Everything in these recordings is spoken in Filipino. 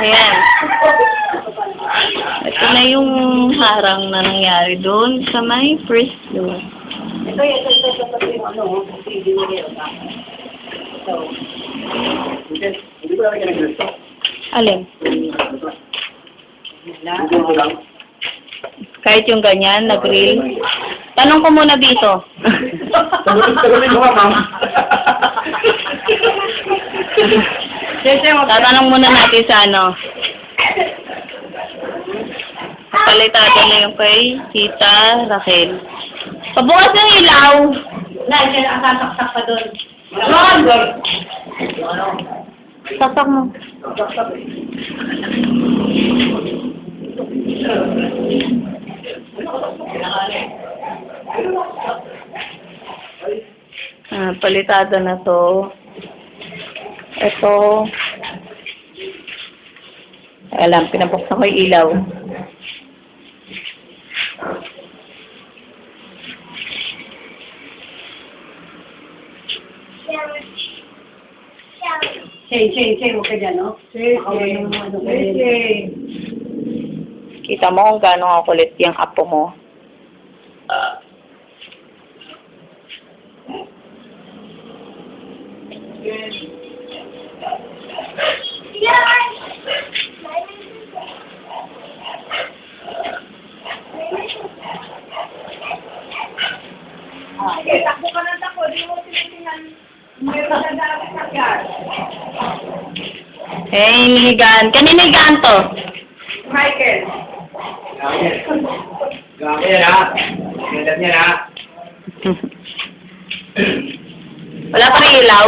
Ayan. Ito na yung harang na nangyari doon sa may first floor. Ito, ito, ito, ito, ito, yung ano, CD na yun. Ito. Hindi, hindi ko lalagyan ng ganito. Alin? Hindi. Kahit yung ganyan, nag-grill. Tanong ko muna dito. Sagutin mo ka, ma'am. Tatanong muna natin sa ano. Palitado na yung kay Tita Raquel. Pabukas ng ilaw. Na, siya ang sasaksak pa doon. Ron! Sasak mo. Ah, palitado na to. Ito. Alam, pinabuksan ko yung ilaw. Shay, Shay, Shay, huwag ka dyan, no? Shay, Shay. Shay, Shay. Kita mo kung gaano kakulit yung apo mo. Okay, takbo ka ng takbo. Di mo tinitingnan. Meron na dapat sakyan. Eh, hinigaan. Kanina higaan to? Michael. Gamit. Gamit yan, ha? Yan, ha? Wala pa rin ilaw?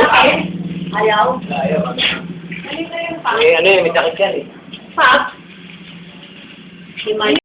Ayaw. Ayaw. Ano yung pa? Eh, ano yun, may sakit yan, eh. Pa? Si Mike.